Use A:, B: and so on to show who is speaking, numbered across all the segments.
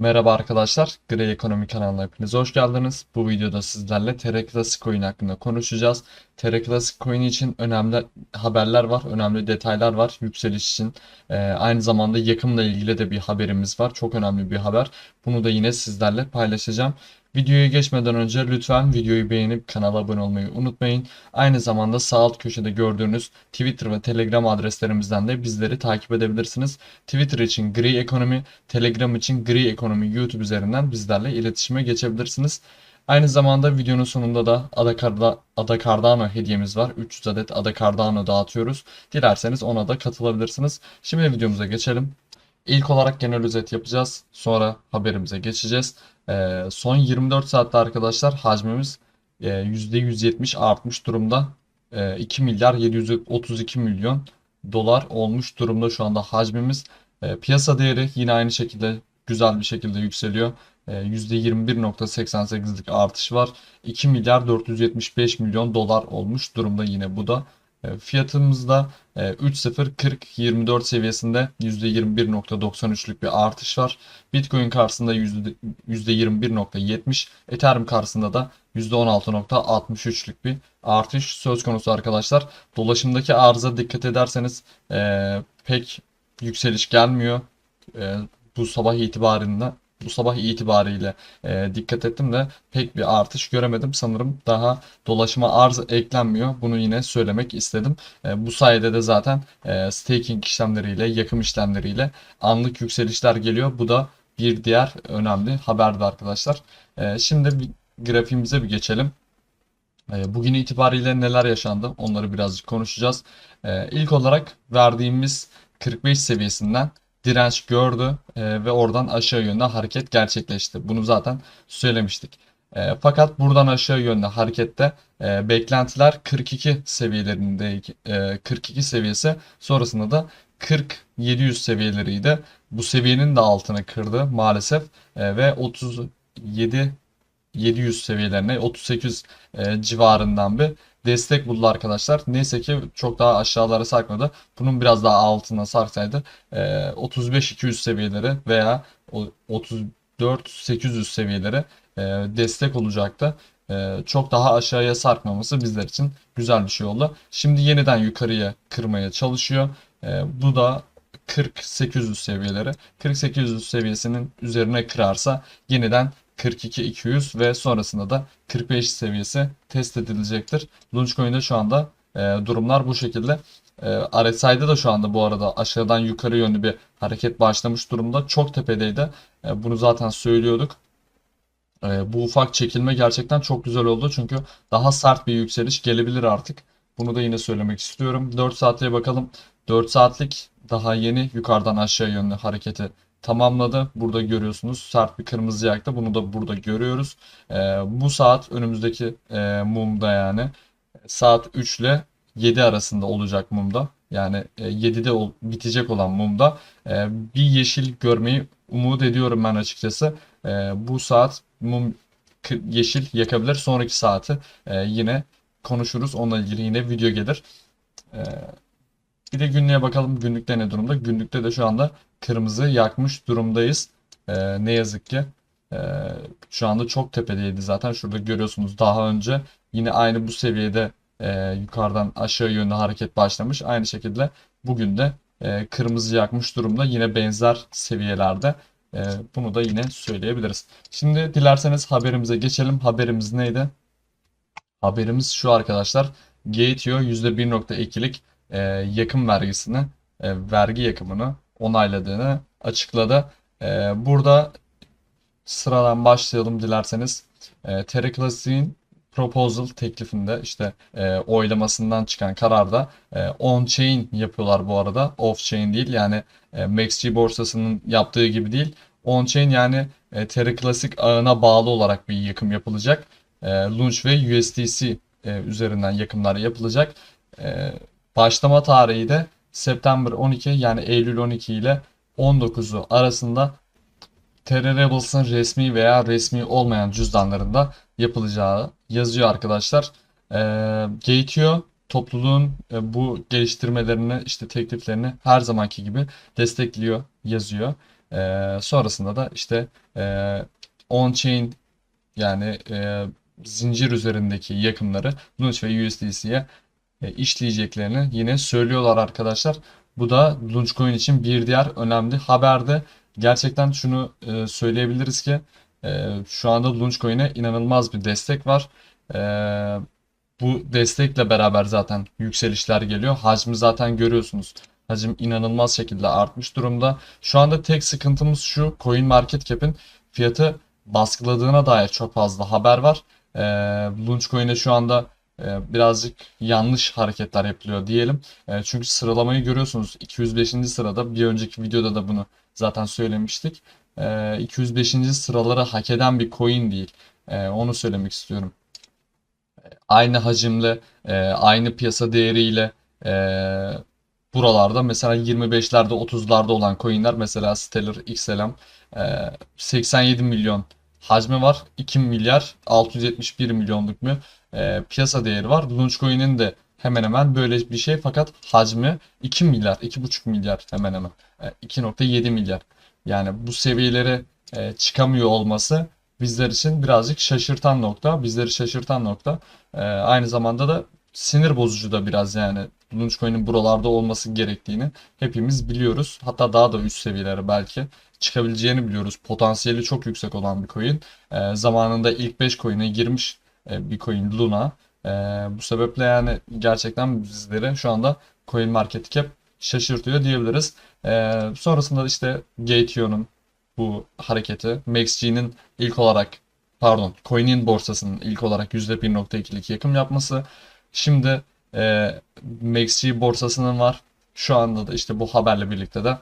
A: Merhaba arkadaşlar, Grey Ekonomi kanalına hepiniz hoş geldiniz. Bu videoda sizlerle TR Classic Coin hakkında konuşacağız. TR Classic Coin için önemli haberler var, önemli detaylar var yükseliş için. Ee, aynı zamanda yakımla ilgili de bir haberimiz var, çok önemli bir haber. Bunu da yine sizlerle paylaşacağım. Videoya geçmeden önce lütfen videoyu beğenip kanala abone olmayı unutmayın. Aynı zamanda sağ alt köşede gördüğünüz Twitter ve Telegram adreslerimizden de bizleri takip edebilirsiniz. Twitter için Grey Ekonomi, Telegram için Grey Ekonomi YouTube üzerinden bizlerle iletişime geçebilirsiniz. Aynı zamanda videonun sonunda da Ada, Carda, Ada Cardano hediyemiz var. 300 adet Ada Cardano dağıtıyoruz. Dilerseniz ona da katılabilirsiniz. Şimdi videomuza geçelim. İlk olarak genel özet yapacağız. Sonra haberimize geçeceğiz. Ee, son 24 saatte arkadaşlar hacmimiz e, %170 artmış durumda. E, 2 milyar 732 milyon dolar olmuş durumda şu anda hacmimiz. E, piyasa değeri yine aynı şekilde güzel bir şekilde yükseliyor. E, %21.88'lik artış var. 2 milyar 475 milyon dolar olmuş durumda yine bu da. E, Fiyatımızda e, 3.04024 seviyesinde %21.93'lük bir artış var. Bitcoin karşısında yüzde- %21.70, Ethereum karşısında da %16.63'lük bir artış söz konusu arkadaşlar. Dolaşımdaki arıza dikkat ederseniz e, pek yükseliş gelmiyor. E, bu sabah itibarında bu sabah itibariyle e, dikkat ettim de pek bir artış göremedim. Sanırım daha dolaşıma arz eklenmiyor. Bunu yine söylemek istedim. E, bu sayede de zaten e, staking işlemleriyle, yakım işlemleriyle anlık yükselişler geliyor. Bu da bir diğer önemli haberdi arkadaşlar. E, şimdi bir grafiğimize bir geçelim. E, Bugün itibariyle neler yaşandı onları birazcık konuşacağız. E, İlk olarak verdiğimiz 45 seviyesinden direnç gördü e, ve oradan aşağı yönde hareket gerçekleşti. Bunu zaten söylemiştik. E, fakat buradan aşağı yönde harekette e, beklentiler 42 seviyelerinde e, 42 seviyesi sonrasında da 40-700 seviyeleriydi. Bu seviyenin de altını kırdı maalesef e, ve 37 700 seviyelerine 38 e, civarından bir destek buldu arkadaşlar. Neyse ki çok daha aşağılara sarkmadı. Bunun biraz daha altına sarksaydı e, 35-200 seviyeleri veya o 34-800 seviyeleri e, destek olacaktı. E, çok daha aşağıya sarkmaması bizler için güzel bir şey oldu. Şimdi yeniden yukarıya kırmaya çalışıyor. E, bu da 40-800 seviyeleri. 40-800 seviyesinin üzerine kırarsa yeniden 42-200 ve sonrasında da 45 seviyesi test edilecektir. Launchcoin'de şu anda e, durumlar bu şekilde. E, RSI'de de şu anda bu arada aşağıdan yukarı yönlü bir hareket başlamış durumda. Çok tepedeydi. E, bunu zaten söylüyorduk. E, bu ufak çekilme gerçekten çok güzel oldu. Çünkü daha sert bir yükseliş gelebilir artık. Bunu da yine söylemek istiyorum. 4 saatliğe bakalım. 4 saatlik daha yeni yukarıdan aşağı yönlü hareketi tamamladı. Burada görüyorsunuz sert bir kırmızı yaktı. Bunu da burada görüyoruz. Ee, bu saat önümüzdeki e, mumda yani saat 3 ile 7 arasında olacak mumda. Yani e, 7'de ol- bitecek olan mumda e, bir yeşil görmeyi umut ediyorum ben açıkçası. E, bu saat mum yeşil yakabilir. Sonraki saati e, yine konuşuruz. Onunla ilgili yine video gelir. Bir de günlüğe bakalım günlükte ne durumda. Günlükte de şu anda kırmızı yakmış durumdayız. Ee, ne yazık ki. Ee, şu anda çok tepedeydi zaten. Şurada görüyorsunuz daha önce yine aynı bu seviyede e, yukarıdan aşağı yönlü hareket başlamış. Aynı şekilde bugün de e, kırmızı yakmış durumda. Yine benzer seviyelerde. E, bunu da yine söyleyebiliriz. Şimdi dilerseniz haberimize geçelim. Haberimiz neydi? Haberimiz şu arkadaşlar. Gateo %1.2'lik e, yakım vergisini, e, vergi yakımını onayladığını açıkladı. E, burada sıradan başlayalım dilerseniz. E, Terra Classic'in proposal teklifinde işte e, oylamasından çıkan kararda e, on-chain yapıyorlar bu arada. Off-chain değil yani e, MaxG borsasının yaptığı gibi değil. On-chain yani e, Terra Classic ağına bağlı olarak bir yakım yapılacak. E, Launch ve USDC e, üzerinden yakımlar yapılacak. E, başlama tarihi de September 12 yani Eylül 12 ile 19'u arasında Terra Rebels'ın resmi veya resmi olmayan cüzdanlarında yapılacağı yazıyor arkadaşlar. Ee, Gateo topluluğun e, bu geliştirmelerini işte tekliflerini her zamanki gibi destekliyor yazıyor. Ee, sonrasında da işte e, on-chain yani e, zincir üzerindeki yakımları Launch ve USDC'ye e, işleyeceklerini yine söylüyorlar arkadaşlar. Bu da Launchcoin için bir diğer önemli haberde. Gerçekten şunu e, söyleyebiliriz ki e, şu anda Launchcoin'e inanılmaz bir destek var. E, bu destekle beraber zaten yükselişler geliyor. Hacmi zaten görüyorsunuz. Hacim inanılmaz şekilde artmış durumda. Şu anda tek sıkıntımız şu. Coin Market Cap'in fiyatı baskıladığına dair çok fazla haber var. E, Launchcoin'e şu anda e, birazcık yanlış hareketler yapılıyor diyelim. E, çünkü sıralamayı görüyorsunuz. 205. sırada bir önceki videoda da bunu zaten söylemiştik. E, 205. sıraları hak eden bir coin değil. E, onu söylemek istiyorum. Aynı hacimle, e, aynı piyasa değeriyle e, buralarda mesela 25'lerde 30'larda olan coinler mesela Stellar XLM e, 87 milyon hacmi var. 2 milyar 671 milyonluk bir e, piyasa değeri var. Launchcoin'in de hemen hemen böyle bir şey fakat hacmi 2 milyar, 2,5 milyar hemen hemen. E, 2.7 milyar. Yani bu seviyelere e, çıkamıyor olması bizler için birazcık şaşırtan nokta. Bizleri şaşırtan nokta. E, aynı zamanda da sinir bozucu da biraz yani Launchcoin'in buralarda olması gerektiğini hepimiz biliyoruz. Hatta daha da üst seviyelere belki çıkabileceğini biliyoruz. Potansiyeli çok yüksek olan bir coin. E, zamanında ilk 5 coin'e girmiş e, bir coin Luna. E, bu sebeple yani gerçekten bizleri şu anda coin market cap şaşırtıyor diyebiliriz. E, sonrasında işte Gateio'nun bu hareketi MaxG'nin ilk olarak pardon Coin'in borsasının ilk olarak %1.2'lik yakım yapması. Şimdi e, MaxG borsasının var. Şu anda da işte bu haberle birlikte de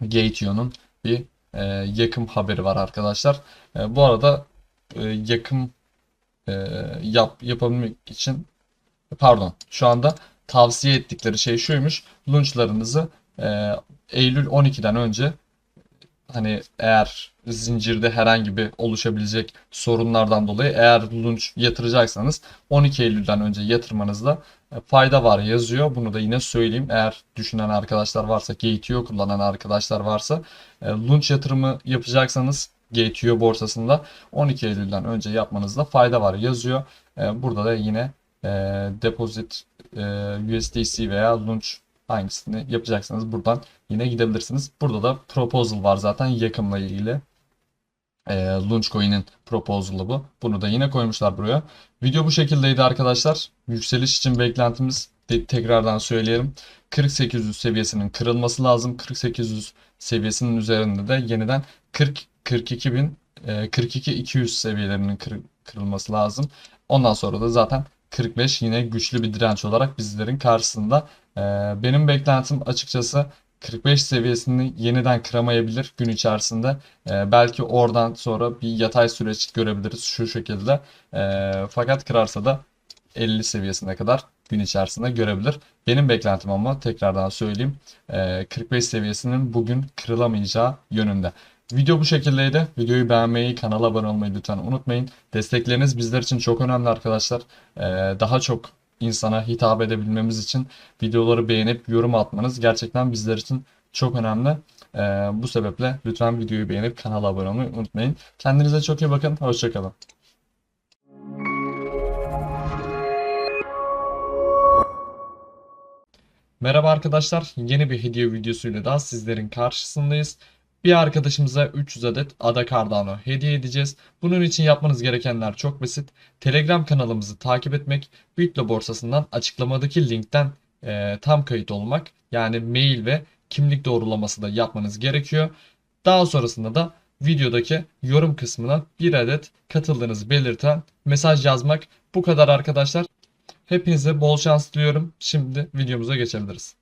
A: Gateio'nun bir e, yakım haberi var arkadaşlar. E, bu arada e, yakım e, yap yapabilmek için pardon şu anda tavsiye ettikleri şey şuymuş. Launchlarınızı e, Eylül 12'den önce hani eğer zincirde herhangi bir oluşabilecek sorunlardan dolayı eğer launch yatıracaksanız 12 Eylül'den önce yatırmanızda e, fayda var yazıyor. Bunu da yine söyleyeyim. Eğer düşünen arkadaşlar varsa, GTO kullanan arkadaşlar varsa e, launch yatırımı yapacaksanız GTO borsasında 12 Eylül'den önce yapmanızda fayda var yazıyor. E, burada da yine deposit USDC veya launch hangisini yapacaksanız buradan yine gidebilirsiniz. Burada da proposal var zaten yakımla ilgili. E, Launchcoin'in proposal'ı bu. Bunu da yine koymuşlar buraya. Video bu şekildeydi arkadaşlar. Yükseliş için beklentimiz de, tekrardan söyleyelim. 4800 seviyesinin kırılması lazım. 4800 seviyesinin üzerinde de yeniden 40 42 bin 42 200 seviyelerinin kır, kırılması lazım. Ondan sonra da zaten 45 yine güçlü bir direnç olarak bizlerin karşısında. Ee, benim beklentim açıkçası 45 seviyesini yeniden kıramayabilir gün içerisinde. Ee, belki oradan sonra bir yatay süreç görebiliriz şu şekilde. Ee, fakat kırarsa da 50 seviyesine kadar gün içerisinde görebilir. Benim beklentim ama tekrardan söyleyeyim 45 seviyesinin bugün kırılamayacağı yönünde. Video bu şekildeydi. Videoyu beğenmeyi, kanala abone olmayı lütfen unutmayın. Destekleriniz bizler için çok önemli arkadaşlar. Ee, daha çok insana hitap edebilmemiz için videoları beğenip yorum atmanız gerçekten bizler için çok önemli. Ee, bu sebeple lütfen videoyu beğenip kanala abone olmayı unutmayın. Kendinize çok iyi bakın. Hoşçakalın. Merhaba arkadaşlar. Yeni bir hediye videosuyla daha sizlerin karşısındayız. Bir arkadaşımıza 300 adet Ada Cardano hediye edeceğiz. Bunun için yapmanız gerekenler çok basit. Telegram kanalımızı takip etmek, Bitlo borsasından açıklamadaki linkten e, tam kayıt olmak. Yani mail ve kimlik doğrulaması da yapmanız gerekiyor. Daha sonrasında da videodaki yorum kısmına bir adet katıldığınızı belirten mesaj yazmak. Bu kadar arkadaşlar. Hepinize bol şans diliyorum. Şimdi videomuza geçebiliriz.